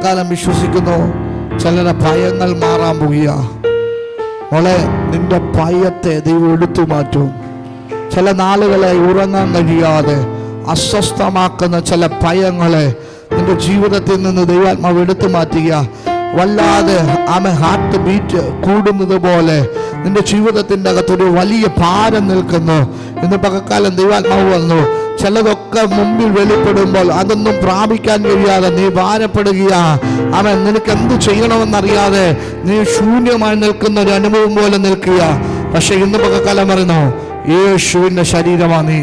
പകൽക്കാലം വിശ്വസിക്കുന്നു. ചിലരെ ഭയങ്ങൾ മാറാൻ പോകുക മോളെ നിന്റെ ഭയത്തെ ദൈവം എടുത്തു മാറ്റും. ചില നാളുകളെ ഉറങ്ങാൻ കഴിയാതെ അസ്വസ്ഥമാക്കുന്ന ചില ഭയങ്ങളെ നിന്റെ ജീവിതത്തിൽ നിന്ന് ദൈവാത്മാവ് എടുത്തു മാറ്റുക വല്ലാതെ ആമ ഹാർട്ട് ബീറ്റ് കൂടുന്നത് പോലെ നിന്റെ ജീവിതത്തിന്റെ അകത്തൊരു വലിയ ഭാരം നിൽക്കുന്നു. ഇന്ന് പകക്കാലം ദൈവാത്മാവ് വന്നു. ചിലതൊക്കെ മുമ്പിൽ വെളിപ്പെടുമ്പോൾ അതൊന്നും പ്രാപിക്കാൻ കഴിയാതെ നീ ഭാരപ്പെടുകയാ. അവൻ നിനക്ക് എന്ത് ചെയ്യണമെന്നറിയാതെ നീ ശൂന്യമായി നിൽക്കുന്ന ഒരു അനുഭവം പോലെ നിൽക്കുക പക്ഷെ ഇന്ന് പകക്കാലം പറയുന്നു യേശുവിന്റെ ശരീരമാ നീ.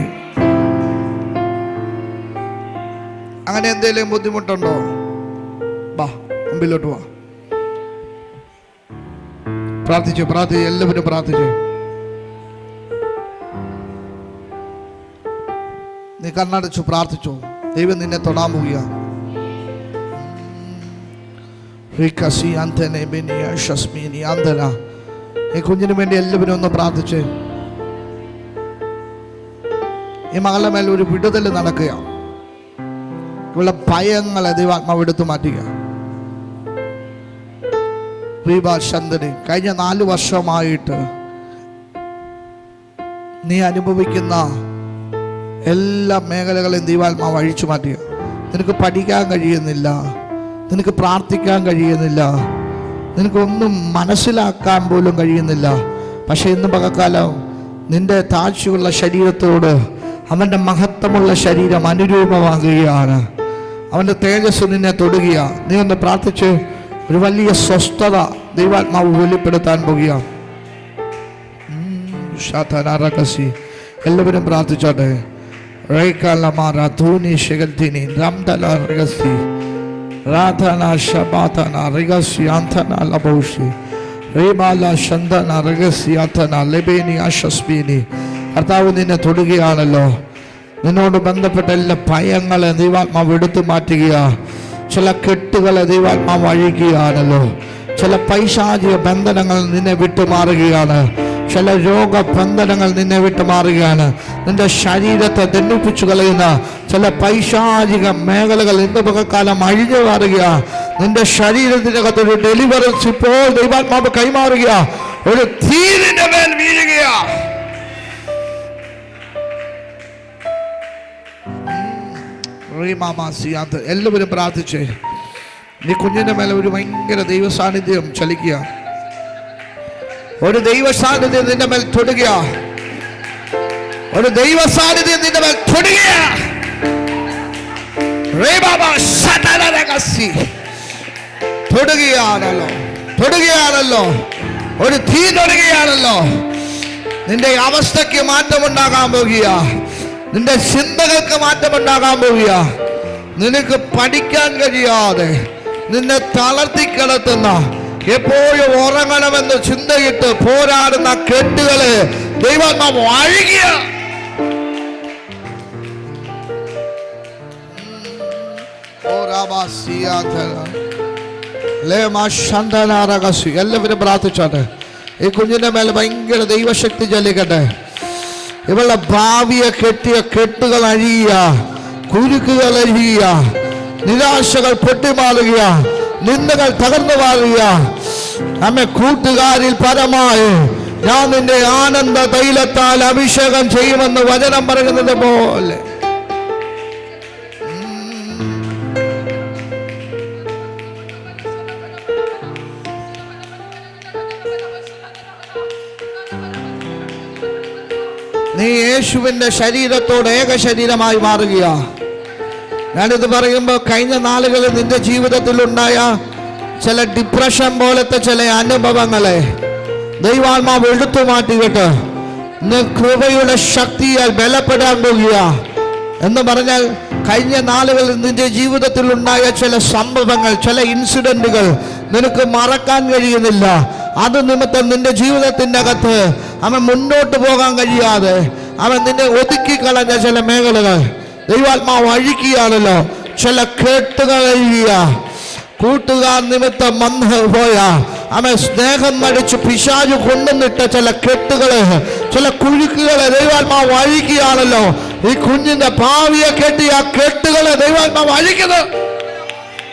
അങ്ങനെ എന്തെങ്കിലും ബുദ്ധിമുട്ടുണ്ടോ? വാ മുമ്പിലോട്ട് വാ. പ്രാർത്ഥിച്ചു പ്രാർത്ഥിച്ചു എല്ലാവരും പ്രാർത്ഥിച്ചു. നീ കണ്ണടച്ചു പ്രാർത്ഥിച്ചു. ദൈവം നിന്നെ തൊടാൻ പോവുകയാണ് ഈ കുഞ്ഞിനു വേണ്ടി എല്ലാവരും ഒന്ന് പ്രാർത്ഥിച്ച്. ഈ മകളുടെ മേൽ ഒരു വിടുതൽ നടക്കുക ഇവിടെ ഭയങ്ങളെ ദൈവാത്മാവ് എടുത്തു മാറ്റുക. ചന്ദന് കഴിഞ്ഞ നാല് വർഷമായിട്ട് നീ അനുഭവിക്കുന്ന എല്ലാ മേഖലകളെയും ദൈവാത്മാവ് അഴിച്ചു മാറ്റുക നിനക്ക് പഠിക്കാൻ കഴിയുന്നില്ല. നിനക്ക് പ്രാർത്ഥിക്കാൻ കഴിയുന്നില്ല. നിനക്കൊന്നും മനസ്സിലാക്കാൻ പോലും കഴിയുന്നില്ല. പക്ഷേ ഇന്ന് പകക്കാലം നിന്റെ താഴ്ചയുള്ള ശരീരത്തോട് അവന്റെ മഹത്വമുള്ള ശരീരം അനുരൂപമാകുകയാണ്. അവന്റെ തേജസ് നിന്നെ തൊടുകയാണ് നീ ഒന്ന് പ്രാർത്ഥിച്ച് ഒരു വലിയ സ്വസ്ഥത ദൈവാത്മാവ് വെളിപ്പെടുത്താൻ പോകുക. എല്ലാവരും പ്രാർത്ഥിച്ചോട്ടെ. കർത്താവ് നിന്നെ തൊടുകയാണല്ലോ. നിന്നോട് ബന്ധപ്പെട്ട എല്ലാ ഭയങ്ങളെ ദൈവാത്മാവ് എടുത്തു മാറ്റുക ചില കെട്ടുകളെ ദൈവാത്മാവ് അഴിക്കുകയാണല്ലോ. ചില പൈശാചിക ബന്ധനങ്ങൾ നിന്നെ വിട്ടുമാറുകയാണ്. ചില രോഗബന്ധനങ്ങൾ നിന്നെ വിട്ടുമാറുകയാണ് നിന്റെ ശരീരത്തെ ദണ്ഡിപ്പിച്ചു കളയുന്ന ചില പൈശാചിക മേഖലകൾ ഇന്ന് പകക്കാലം അഴിഞ്ഞു മാറുക നിന്റെ ശരീരത്തിനകത്തൊരു ഡെലിവറൻസ് ഇപ്പോൾ ദൈവാത്മാവ് കൈമാറുക ഒരു തീരിന്റെ മേൽ വീഴുക എല്ലാവരും പ്രാർത്ഥിച്ചേ. നീ കുഞ്ഞിന്റെ മേലെ ഒരു ഭയങ്കര ദൈവ സാന്നിധ്യം ചലിക്കുക. ഒരു ദൈവ നിന്റെ മേൽ തൊടുക ഒരു ദൈവ സാന്നിധ്യം നിന്റെ മേൽ തൊടുക. തൊടുകയാണല്ലോ. തൊടുകയാണല്ലോ. ഒരു തീ തൊടുകയാണല്ലോ. നിന്റെ അവസ്ഥയ്ക്ക് മാറ്റമുണ്ടാകാൻ പോകുക നിന്റെ ചിന്തകൾക്ക് മാറ്റമുണ്ടാകാൻ പോകുക നിനക്ക് പഠിക്കാൻ കഴിയാതെ നിന്നെ തളർത്തി കിടത്തുന്ന എപ്പോഴും ഉറങ്ങണമെന്ന് ചിന്തയിട്ട് പോരാടുന്ന കെട്ടുകളെ ദൈവം അഴുകിയ എല്ലാവരും പ്രാർത്ഥിച്ചോട്ടെ. ഈ കുഞ്ഞിന്റെ മേലെ ഭയങ്കര ദൈവശക്തി ചൊല്ലിക്കട്ടെ. ഇവളുടെ ഭാവിയെ കെട്ടിയ കെട്ടുകൾ അഴിയുക കുരുക്കുകൾ അഴിയുക നിരാശകൾ പൊട്ടിമാറുക. നിന്ദകൾ തകർന്നു വാങ്ങുക നമ്മെ കൂട്ടുകാരിൽ പരമായി. ഞാൻ നിന്റെ ആനന്ദ തൈലത്താൽ അഭിഷേകം ചെയ്യുമെന്ന് വചനം പറയുന്നത് പോലെ. നീ യേശുവിന്റെ ശരീരത്തോട് ഏക ശരീരമായി മാറുകയാ ഞാനിത് പറയുമ്പോൾ കഴിഞ്ഞ നാളുകളിൽ നിന്റെ ജീവിതത്തിൽ ഉണ്ടായ ചില ഡിപ്രഷൻ പോലത്തെ ചില അനുഭവങ്ങളെ ദൈവാത്മാവ് എടുത്തു മാറ്റിയിട്ട് കൃപയുടെ ശക്തിയാൽ ബലപ്പെടാൻ പോകുക എന്ന് പറഞ്ഞാൽ കഴിഞ്ഞ നാളുകളിൽ നിന്റെ ജീവിതത്തിൽ ഉണ്ടായ ചില സംഭവങ്ങൾ ചില ഇൻസിഡന്റുകൾ നിനക്ക് മറക്കാൻ കഴിയുന്നില്ല. അത് നിമിത്തം നിന്റെ ജീവിതത്തിന്റെ അകത്ത് അവൻ മുന്നോട്ട് പോകാൻ കഴിയാതെ അവൻ നിന്നെ ഒതുക്കി കളഞ്ഞ ചില മേഖലകൾ. ദൈവാത്മാവ് അഴിക്കുകയാണല്ലോ ചില കേട്ടുകൾ കഴിയുക കൂട്ടുകാർ നിമിത്തം വന്ന് പോയ അവൻ സ്നേഹം നടിച്ച് പിശാചു കൊണ്ടുവന്നിട്ട ചില കെട്ടുകളെ ചില കുഴുക്കുകളെ ദൈവാത്മാവ് അഴിക്കുകയാണല്ലോ ഈ കുഞ്ഞിന്റെ ഭാവിയെ കെട്ടി ആ കെട്ടുകളെ ദൈവാത്മാവ് അഴിക്കുന്നത്